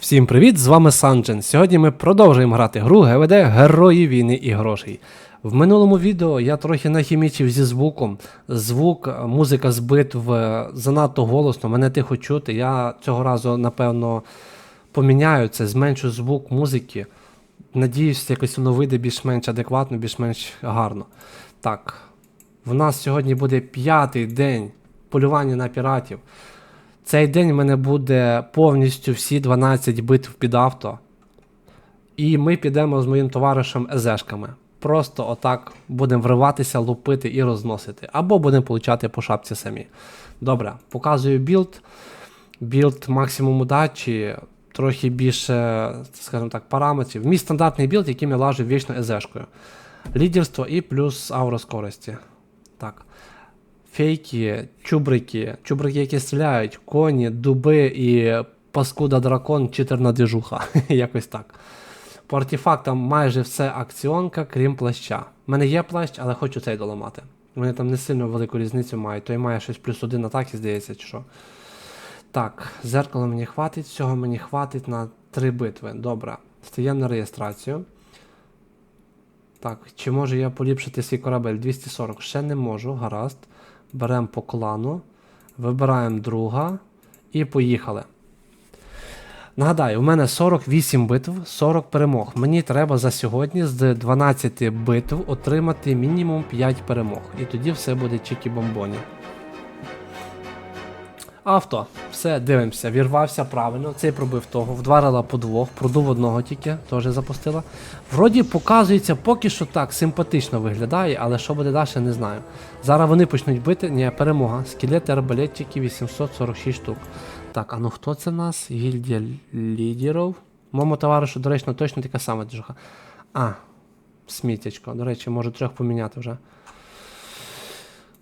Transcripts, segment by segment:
Всім привіт! З вами Санджен. Сьогодні ми продовжуємо грати гру ГВД Герої війни і грошей. В минулому відео я трохи нахімічив зі звуком. Звук, е, музика з битв е, занадто голосно, мене тихо чути. Я цього разу, напевно, поміняю це, зменшу звук музики. Надіюсь, якось воно вийде більш-менш адекватно, більш-менш гарно. Так, в нас сьогодні буде п'ятий день полювання на піратів. Цей день в мене буде повністю всі 12 битв під авто. І ми підемо з моїм товаришем езешками. Просто отак будемо вриватися, лупити і розносити. Або будемо получати по шапці самі. Добре, показую білд. Білд максимум удачі, трохи більше, скажімо так, параметрів. Мій стандартний білд, яким я лажу вічно езешкою. Лідерство і плюс аура скорості. Так фейки, чубрики, чубрики, які стріляють, коні, дуби і паскуда дракон, читерна двіжуха. Якось так. По артефактам майже все акціонка, крім плаща. У мене є плащ, але хочу цей доламати. Вони там не сильно велику різницю мають. Той має щось плюс один атаки, здається, чи що. Так, зеркало мені хватить, всього мені хватить на три битви. Добре. Стаємо на реєстрацію. Так, чи можу я поліпшити свій корабель? 240. Ще не можу, гаразд. Беремо по клану, вибираємо друга і поїхали. Нагадаю, у мене 48 битв, 40 перемог. Мені треба за сьогодні з 12 битв отримати мінімум 5 перемог. І тоді все буде чікі-бомбоні. Авто. Все, дивимося, вірвався правильно. Цей пробив того, вдарила по двох, продув одного тільки, теж запустила. Вроді показується, поки що так, симпатично виглядає, але що буде далі, не знаю. Зараз вони почнуть бити. Ні, перемога. Скелети, арбалетчики 846 штук. Так, а ну хто це нас? Гільдія лідерів. Моєму товаришу, до речі, ну, точно така сама джуха. А, сміттячко. До речі, можу трьох поміняти вже.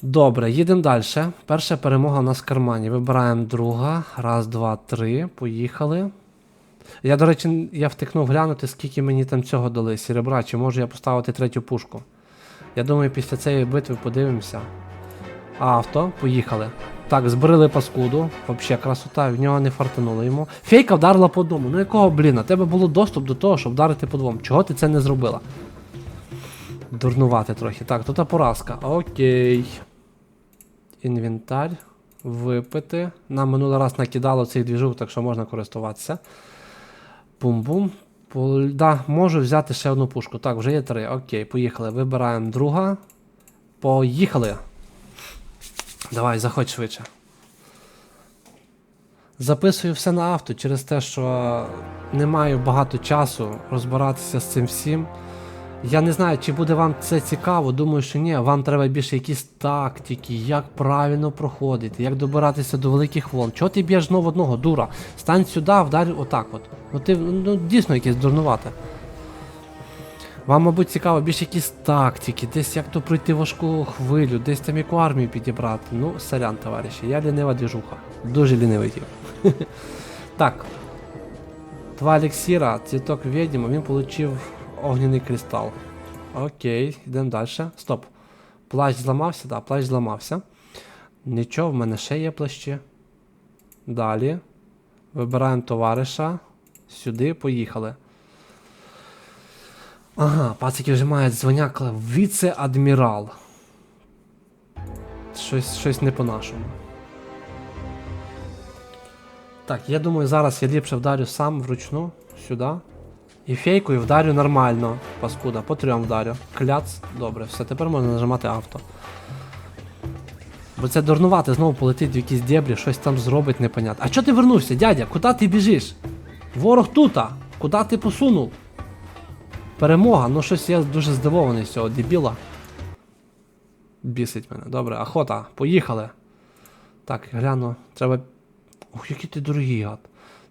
Добре, їдемо далі. Перша перемога у нас в кармані. Вибираємо друга. Раз, два, три. Поїхали. Я, до речі, я втикнув глянути, скільки мені там цього дали серебра, чи можу я поставити третю пушку. Я думаю, після цієї битви подивимося. Авто, поїхали. Так, збрили паскуду. Вообще красота, в нього не фартануло йому. Фейка вдарила по одному. Ну якого бліна? Тебе було доступ до того, щоб вдарити по двом. Чого ти це не зробила? Дурнувати трохи. Так, тут поразка. Окей. Інвентар. Випити. Нам минулий раз накидало цих двіжок, так що можна користуватися. Бум-бум. Да, можу взяти ще одну пушку. Так, вже є три. Окей, поїхали. Вибираємо друга. Поїхали. Давай, заходь швидше. Записую все на авто через те, що не маю багато часу розбиратися з цим всім. Я не знаю, чи буде вам це цікаво. Думаю, що ні. Вам треба більше якісь тактики, як правильно проходити, як добиратися до великих волн. Чого ти б'єш знову одного, дура? Стань сюди, вдарь отак от. Ну ти ну, дійсно якесь дурнувате. Вам, мабуть, цікаво більше якісь тактики, десь як то пройти важку хвилю, десь там яку армію підібрати. Ну, сорян, товариші, я лінива двіжуха. Дуже лінивий тип. Так. Два еліксіра, цвіток відьми, він отримав огняний кристал. Окей, йдемо далі. Стоп. Плащ зламався, так, плащ зламався. Нічого, в мене ще є плащі. Далі. Вибираємо товариша. Сюди, поїхали. Ага, пацики вже мають звання віце-адмірал. Щось, щось не по-нашому. Так, я думаю, зараз я ліпше вдарю сам вручну сюди. І фейкою вдарю нормально. Паскуда, по трьом вдарю. Кляц, добре, все, тепер можна нажимати авто. Бо це дурнувати, знову полетить в якісь дєбрі, щось там зробить непонятно. А чого ти вернувся, дядя? Куди ти біжиш? Ворог тута! Куди ти посунув? Перемога, ну щось я дуже здивований з цього дебіла. Бісить мене. Добре, охота, поїхали. Так, гляну, треба. Ух, який ти дорогий гад.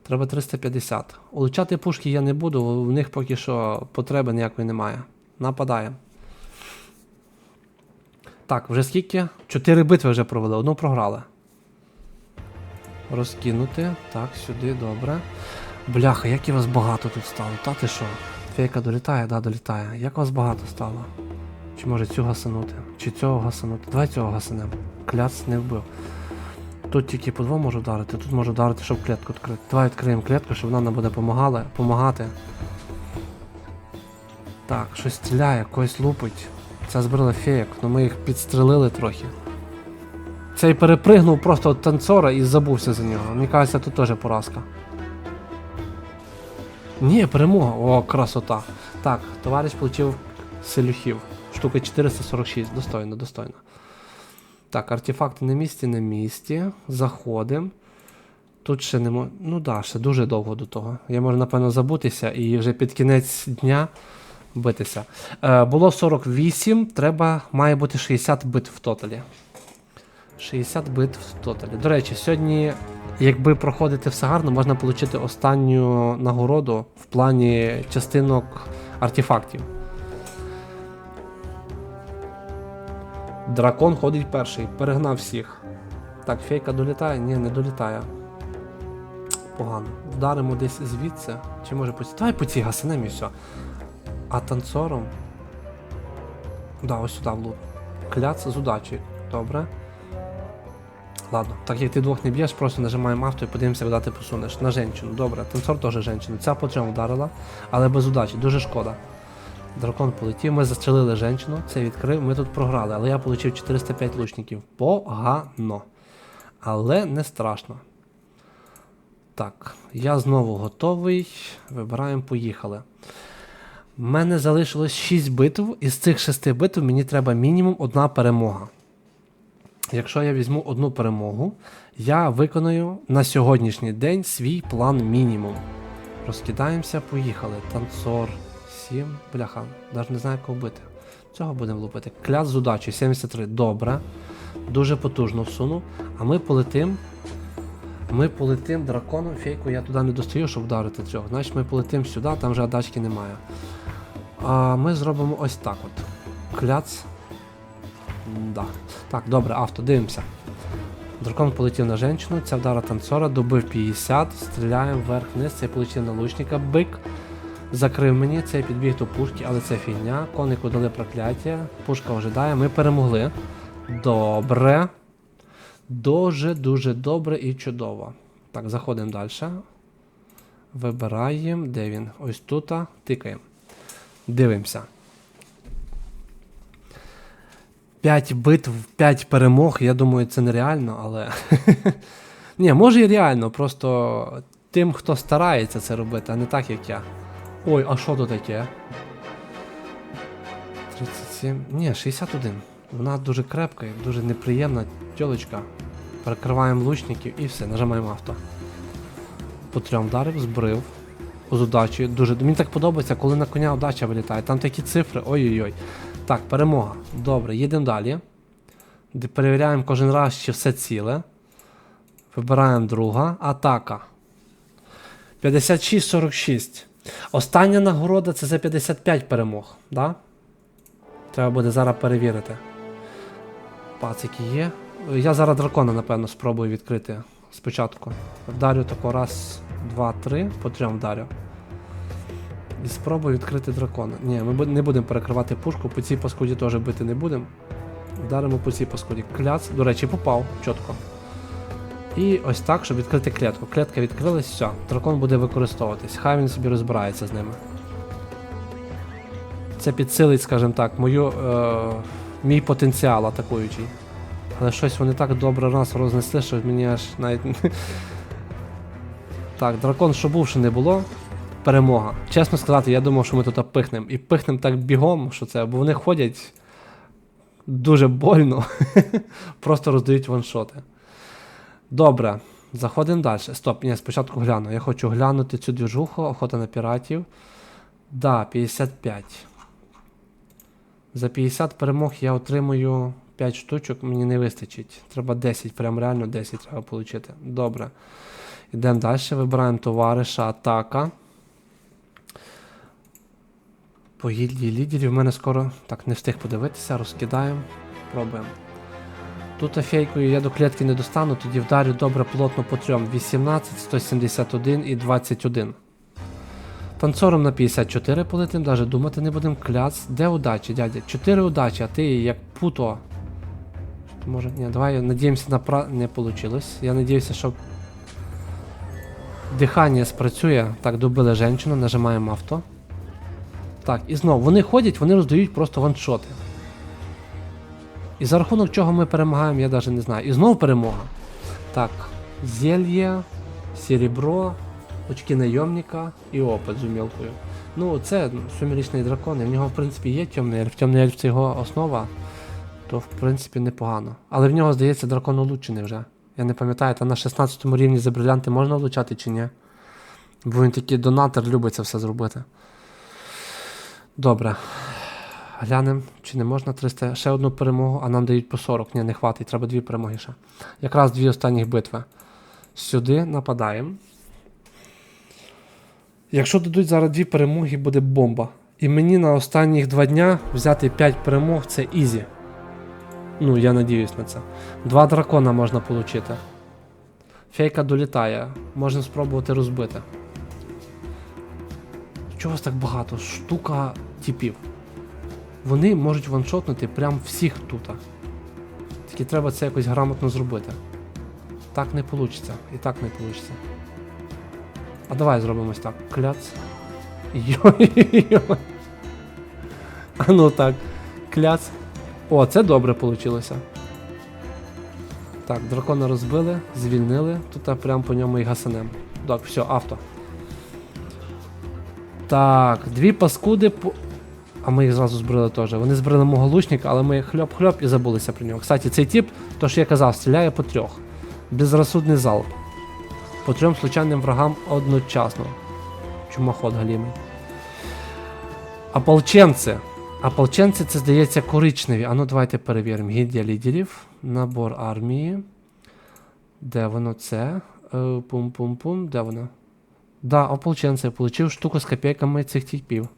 Треба 350. Улучати пушки я не буду, в них поки що потреби ніякої немає. Нападаємо. Так, вже скільки? Чотири битви вже провели, одну програли. Розкинути. Так, сюди, добре. Бляха, як і вас багато тут стало. Та ти що? Фейка долітає, да, долітає. Як вас багато стало? Чи може цю гасанути? Чи цього гасанути? Давай цього гасанемо. Кляц не вбив. Тут тільки по двом можу вдарити, тут можу вдарити, щоб клітку відкрити. Давай відкриємо клітку, щоб вона нам буде помагала, помагати. Так, щось стріляє, когось лупить. Ця збрила феєк, але ми їх підстрелили трохи. Цей перепригнув просто від танцора і забувся за нього. Мені кажеться, тут теж поразка. Ні, перемога. О, красота. Так, товариш получив селюхів. Штука 446. Достойно, достойно. Так, артефакти на місці, на місці. Заходимо. Тут ще не мо... Ну да, ще дуже довго до того. Я можу, напевно, забутися і вже під кінець дня битися. Е, було 48, треба, має бути 60 бит в тоталі. 60 бит в тоталі. До речі, сьогодні, якби проходити все гарно, можна отримати останню нагороду в плані частинок артефактів. Дракон ходить перший, перегнав всіх. Так, фейка долітає? Ні, не долітає. Погано. Вдаримо десь звідси. Чи може по цій. Давай по цій гасинем і все. А танцором. Да, ось сюди в. Кляц з удачі. Добре. Ладно, так як ти двох не б'єш, просто нажимаємо авто і подивимося, куди ти посунеш. На женщину. Добре, танцор теж женщину. Ця по вдарила, але без удачі, дуже шкода. Дракон полетів, ми застрелили женщину, це відкрив, ми тут програли, але я отримав 405 лучників. Погано. Але не страшно. Так, я знову готовий. Вибираємо, поїхали. У мене залишилось 6 битв, із цих 6 битв мені треба мінімум одна перемога. Якщо я візьму одну перемогу, я виконую на сьогоднішній день свій план мінімум. Розкидаємося, поїхали. Танцор 7. Бляха, навіть не знаю, кого бити. Цього будемо лупити. Кляс з удачі 73. Добре. Дуже потужно всунув. А ми полетим. Ми полетим драконом. Фейку я туди не достаю, щоб вдарити цього. Значить ми полетим сюди, там вже адачки немає. А ми зробимо ось так от. Кляц. Да. Так, добре, авто, дивимося. Дракон полетів на женщину, ця вдара танцора, добив 50, стріляємо вверх-вниз, цей полетів на лучника, бик. Закрив мені, цей підбіг до пушки, але це фігня. Конику дали прокляття, пушка ожидає, ми перемогли. Добре. Дуже-дуже добре і чудово. Так, заходимо далі. Вибираємо, де він? Ось тут, тикаємо. Дивимося. 5 битв, 5 перемог, я думаю, це нереально, але. Ні, може і реально, просто тим, хто старається це робити, а не так, як я. Ой, а що то таке? 37. Ні, 61. Вона дуже крепка і дуже неприємна тілочка. Перекриваємо лучників і все, нажимаємо авто. По трьом вдарив, збрив. З удачею. Дуже. Мені так подобається, коли на коня удача вилітає. Там такі цифри. Ой-ой-ой. Так, перемога. Добре, їдемо далі. Перевіряємо кожен раз, чи все ціле. Вибираємо друга. Атака. 56-46. Остання нагорода це за 55 перемог. Да? Треба буде зараз перевірити. Пацики є. Я зараз дракона, напевно, спробую відкрити спочатку. Вдарю тако раз, два, три, по трьом вдарю. І спробую відкрити дракона. Ні, ми не будемо перекривати пушку, по цій паскуді теж бити не будемо. Вдаримо по цій паскуді. Кляц, до речі, попав чітко. І ось так, щоб відкрити клітку. Клітка відкрилась, все, дракон буде використовуватись. Хай він собі розбирається з ними. Це підсилить, скажімо так, мою, е, мій потенціал атакуючий. Але щось вони так добре нас рознесли, що мені аж навіть. так, дракон, що був, що не було. Перемога. Чесно сказати, я думав, що ми тут пихнемо. І пихнемо так бігом, що це, бо вони ходять дуже больно. Просто роздають ваншоти. Добре, заходимо далі. Стоп, ні, спочатку гляну. Я хочу глянути цю двіжуху, охота на піратів. Да, 55. За 50 перемог я отримую 5 штучок, мені не вистачить. Треба 10, прям реально 10 треба отримати. Добре. Йдемо далі, вибираємо товариша, атака. По гільдії лідерів в мене скоро. Так, не встиг подивитися, розкидаємо. Пробуємо. Тут фейкою я до клітки не достану, тоді вдарю добре плотно по трьом. 18, 171 і 21. Танцором на 54 полетим, навіть думати не будемо. Кляц. Де удачі, дядя? 4 удачі, а ти як путо. може. Ні, давай надіємося на пра... Не вийшло. Я надіюся, що дихання спрацює. Так, добили жінку, нажимаємо авто. Так, і знову вони ходять, вони роздають просто ваншоти. І за рахунок чого ми перемагаємо, я навіть не знаю. І знову перемога. Так, зелье, серебро, очки найомника і опит з умілкою. Ну, це сумеречний дракон, і в нього, в принципі, є темний ельф. Темний ельф це його основа, то в принципі непогано. Але в нього, здається, дракон улучшений вже. Я не пам'ятаю, там на 16 рівні за брилянти можна влучати чи ні. Бо він такий донатор любить це все зробити. Добре. Глянемо, чи не можна 300. Ще одну перемогу, а нам дають по 40. Ні, не хватить, треба дві перемоги ще. Якраз дві останні битви. Сюди нападаємо. Якщо дадуть зараз дві перемоги, буде бомба. І мені на останніх два дня взяти 5 перемог це ізі. Ну, я надіюсь на це. Два дракона можна отримати. Фейка долітає. Можна спробувати розбити. Чого вас так багато? Штука типів. Вони можуть ваншотнути прям всіх тут. Тільки треба це якось грамотно зробити. Так не вийде. І так не вийде. А давай зробимо ось так. Кляц. Йой-йой. А ну так. Кляц. О, це добре вийшло. Так, дракона розбили, звільнили. Тут прям по ньому і гасанем. Так, все, авто. Так, дві паскуди по. А ми їх зразу збрили теж. Вони збрили мого лучника, але ми хльоп-хльоп і забулися про нього. Кстати, цей тип, то що я казав, стріляє по трьох. Безрозсудний залп. По трьом случайним врагам одночасно. Чумаход галімий. Ополченці. Ополченці це здається коричневі. А ну давайте перевіримо. Гільдія лідерів. Набор армії. Де воно це? Е, Пум-пум-пум. Де воно? Да, ополченці. Получив штуку з копійками цих типів.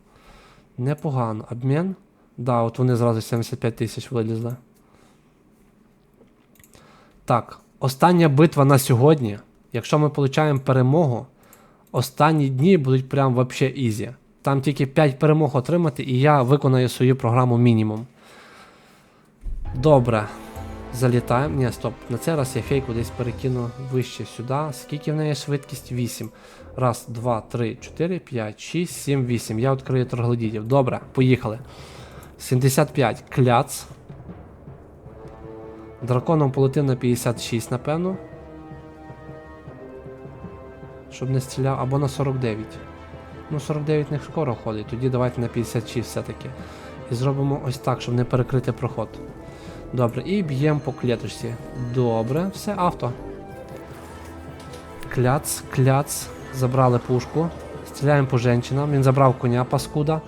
Непогано. Обмін? Да, от вони зразу 75 тисяч вилізли. Так, остання битва на сьогодні. Якщо ми отримаємо перемогу, останні дні будуть прям вообще ізі. Там тільки 5 перемог отримати, і я виконаю свою програму мінімум. Добре. Залітаємо. Ні, стоп. На цей раз я фейку десь перекину вище сюди. Скільки в неї швидкість? 8. Раз, два, три, 4, 5, 6, 7, 8. Я відкрию торглодітів. Добре, поїхали. 75. Кляц. Драконом полетив на 56, напевно. Щоб не стріляв, або на 49. Ну, 49 не скоро ходить, тоді давайте на 56 все-таки. І зробимо ось так, щоб не перекрити проход. Добре, і б'ємо по клеточці. Добре, все, авто. Кляц, кляц. Забрали пушку. Стріляємо по жінчинам. Він забрав коня, паскуда.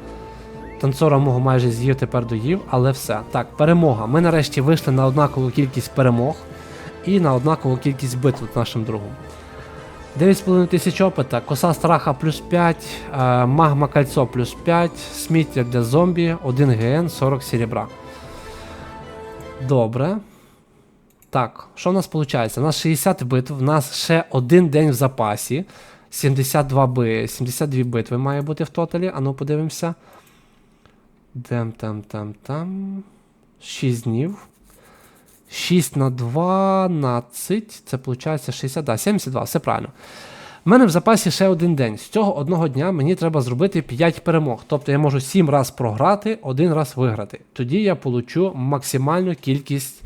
Танцора мого майже з'їв, тепер доїв, але все. Так, перемога. Ми нарешті вийшли на однакову кількість перемог і на однакову кількість битв з нашим другом. 9,5 тисяч опита, коса страха плюс 5, е, магма кольцо плюс 5, сміття для зомбі, 1 ГН, 40 серебра. Добре. Так, що в нас виходить? У нас 60 битв, у нас ще один день в запасі. 72 би, 72 битви має бути в тоталі. Ану, подивимося. Дем там там там. 6 днів. 6 на 12. Це виходить 60, да, 72, все правильно. У мене в запасі ще один день. З цього одного дня мені треба зробити 5 перемог. Тобто я можу 7 раз програти, один раз виграти. Тоді я получу максимальну кількість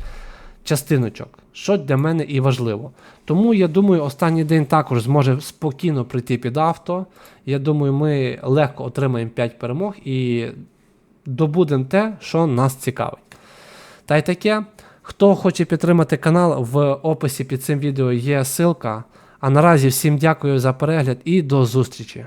частиночок, що для мене і важливо. Тому я думаю, останній день також зможе спокійно прийти під авто. Я думаю, ми легко отримаємо 5 перемог і добудемо те, що нас цікавить. Та й таке. Хто хоче підтримати канал, в описі під цим відео є ссылка. А наразі всім дякую за перегляд і до зустрічі!